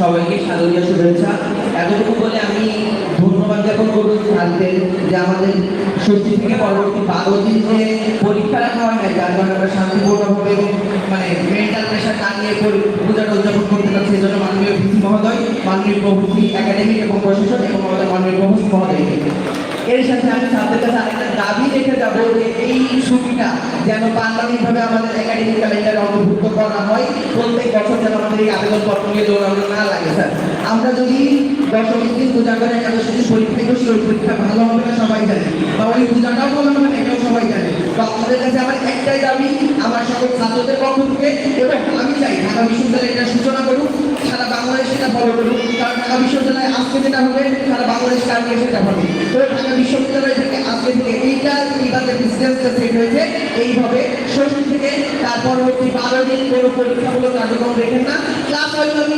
সবাইকে সাদরীয় শুভেচ্ছা। এতটুকু বলে আমি ধন্যবাদ জ্ঞাপন করব স্যারদের যে আমাদের ষষ্ঠী থেকে পরবর্তী বারো দিন যে পরীক্ষা রাখা হয় না, যার কারণে আমরা শান্তিপূর্ণভাবে মানে মেন্টাল প্রেশার না নিয়ে পূজাটা উদযাপন করতে পারছি, এই জন্য মাননীয় ভিসি মহোদয়, মাননীয় প্রভৃতি একাডেমিক এবং প্রশাসন এবং আমাদের মাননীয় প্রভৃতি মহোদয় এর সাথে আমি ছাত্রদের কাছে আরেকটা দাবি রেখে যাব যে এই ছুটিটা যেন পার্লামেন্টভাবে আমাদের একাডেমিক ক্যালেন্ডারে অন্তর্ভুক্ত করা হয়, প্রত্যেক বছর যেন এই আবেদনপত্র নিয়ে দৌড়ানো না লাগে আমরা যদি দশমীর দিন পূজা করে একাদশী দিন পরীক্ষা করছি ওই পরীক্ষা ভালো হবে না সবাই জানে, বা ওই পূজাটাও ভালো হবে না এটাও সবাই জানে তো আপনাদের কাছে আমার একটাই দাবি, আমার সকল ছাত্রদের পক্ষ থেকে, এবং আমি চাই ঢাকা বিশ্ববিদ্যালয় এটা সূচনা করুক, সারা বাংলাদেশ এটা ফলো করুক, কারণ ঢাকা বিশ্ববিদ্যালয়ে আজকে যেটা হবে, সারা বাংলাদেশ কালকে সেটা হবে। তো ঢাকা বিশ্ববিদ্যালয় থেকে আজকে থেকে এইটা, এইভাবে বিজনেসটা সেট হয়েছে, এইভাবে ষষ্ঠী পরবর্তী বারো দিন কোনো পরীক্ষামূলক কার্যক্রম রেখেন না। ক্লাস হয়তো আমি